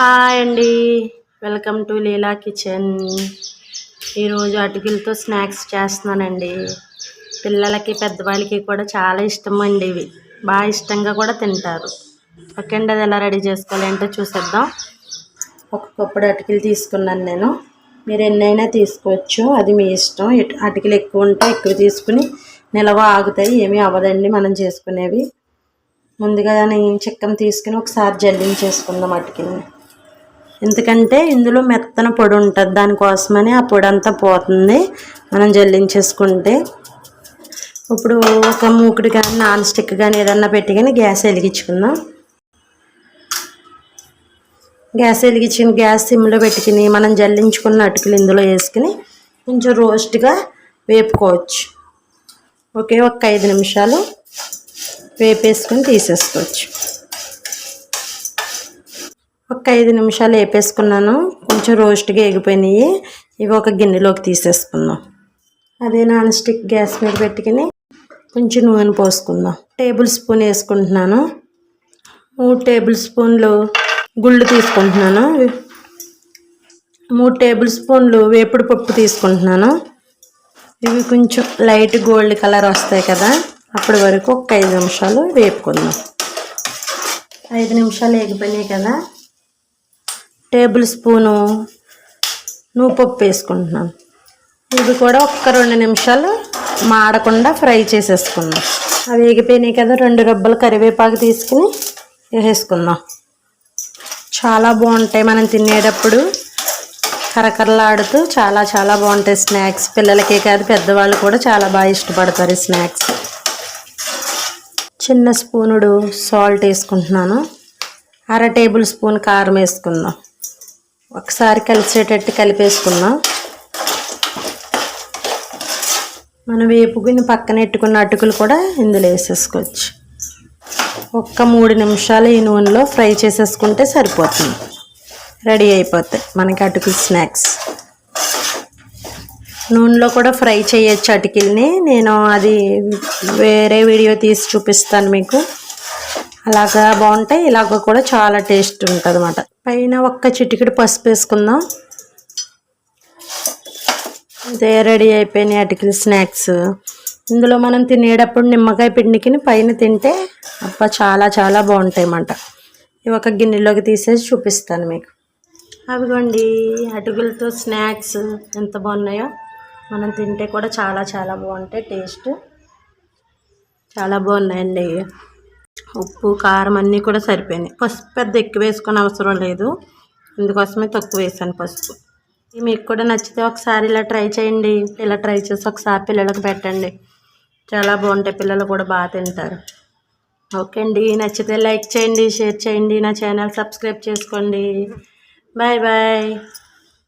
Hi అండి. Welcome to Leela kitchen. ఈరోజు అటుకులతో స్నాక్స్ చేస్తున్నానండి. పిల్లలకి పెద్దవాళ్ళకి కూడా చాలా ఇష్టం అండి ఇవి. బాగా ఇష్టంగా కూడా తింటారు. ఓకే అండి అది ఎలా రెడీ చేసుకోవాలంటే ఏంటో చూసేద్దాం. ఒక కప్పుడు అటుకులు తీసుకున్నాను నేను. మీరు ఎన్నైనా తీసుకోవచ్చు. అది మీ ఇష్టం. అటుకులు ఎక్కువ ఉంటే ఎక్కువ తీసుకుని నిలవ ఆగుతాయి. ఏమీ అవ్వదండి మనం చేసుకునేవి. ముందుగా నేను చిక్కం తీసుకుని ఒకసారి జల్లించేసుకుందాం అటుకుల్ని. ఎందుకంటే ఇందులో మెత్తన పొడి ఉంటుంది దానికోసమని ఆ పొడి అంతా పోతుంది. మనం జల్లించేసుకుంటే. ఇప్పుడు ఒక మూకుడు కానీ నాన్ స్టిక్ కానీ ఏదన్నా పెట్టి కానీ గ్యాస్ వెలిగించుకుందాం. గ్యాస్ వెలిగించిన గ్యాస్ సిమ్లో పెట్టుకుని మనం జల్లించుకున్న అటుకులు ఇందులో వేసుకుని కొంచెం రోస్ట్గా వేపుకోవచ్చు. ఓకే ఒక ఐదు నిమిషాలు వేపేసుకొని తీసేసుకోవచ్చు. ఒక ఐదు నిమిషాలు వేపేసుకున్నాను. కొంచెం రోస్ట్గా ఎగిపోయినాయి ఇవి ఒక గిన్నెలోకి తీసేసుకుందాం. అదే నాన్ స్టిక్ గ్యాస్ మీద పెట్టుకుని కొంచెం నూనె పోసుకుందాం. టేబుల్ స్పూన్ వేసుకుంటున్నాను. మూడు టేబుల్ స్పూన్లు గుళ్ళు తీసుకుంటున్నాను. మూడు టేబుల్ స్పూన్లు వేపుడు పప్పు తీసుకుంటున్నాను. ఇవి కొంచెం లైట్ గోల్డ్ కలర్ వస్తాయి కదా అప్పటి వరకు ఒక ఐదు నిమిషాలు వేపుకుందాం. ఐదు నిమిషాలు వేగిపోయినాయి కదా. టేబుల్ స్పూను నువ్వుపప్పు వేసుకుంటున్నాను. ఇది కూడా ఒక్క రెండు నిమిషాలు మాడకుండా ఫ్రై చేసేసుకుందాం. అవి వేగిపోయినాయి కదా రెండు రబ్బలు కరివేపాకు తీసుకుని వేసేసుకుందాం. చాలా బాగుంటాయి మనం తినేటప్పుడు. కరకరలాడుతూ చాలా చాలా బాగుంటాయి స్నాక్స్. పిల్లలకే కాదు పెద్దవాళ్ళు కూడా చాలా బాగా ఇష్టపడతారు ఈ స్నాక్స్. చిన్న స్పూనుడు సాల్ట్ వేసుకుంటున్నాను. అర టేబుల్ స్పూన్ కారం వేసుకుందాం. ఒకసారి కలిసేటట్టు కలిపేసుకున్నాం మనం వేపుకుని పక్కన పెట్టుకున్న అటుకులు కూడా ఇందులో వేసేసుకోవచ్చు. ఒక్క మూడు నిమిషాలు ఈ నూనెలో ఫ్రై చేసేసుకుంటే సరిపోతుంది. రెడీ అయిపోతాయి మనకి అటుకులు స్నాక్స్. నూనెలో కూడా ఫ్రై చేయొచ్చు అటుకిల్ని. నేను అది వేరే వీడియో తీసి చూపిస్తాను మీకు. అలాగా బాగుంటాయి. ఇలాగ కూడా చాలా టేస్ట్ ఉంటుంది అనమాట పైన ఒక్క చిటికెడు పసుపు వేసుకుందాం. ఇదే రెడీ అయిపోయినాయి అటుకులు స్నాక్స్. ఇందులో మనం తినేటప్పుడు నిమ్మకాయ పిండికిని పైన తింటే అప్ప చాలా చాలా బాగుంటాయి అన్నమాట ఇవి ఒక గిన్నెలోకి తీసేసి చూపిస్తాను మీకు. అవిగోండి అటుకులతో స్నాక్స్ ఎంత బాగున్నాయో. మనం తింటే కూడా చాలా చాలా బాగుంటాయి. టేస్ట్ చాలా బాగున్నాయండి. ఉప్పు కారం అన్నీ కూడా సరిపోయినాయి. పసుపు పెద్ద ఎక్కువ వేసుకునే అవసరం లేదు. అందుకోసమే తక్కువ వేసాను పసుపు. మీకు కూడా నచ్చితే ఒకసారి ఇలా ట్రై చేయండి. ఇలా ట్రై చేసి ఒకసారి పిల్లలకు పెట్టండి. చాలా బాగుంటాయి. పిల్లలు కూడా బాగా తింటారు. ఓకే అండి. నచ్చితే లైక్ చేయండి షేర్ చేయండి. నా ఛానల్ సబ్స్క్రైబ్ చేసుకోండి. Bye bye.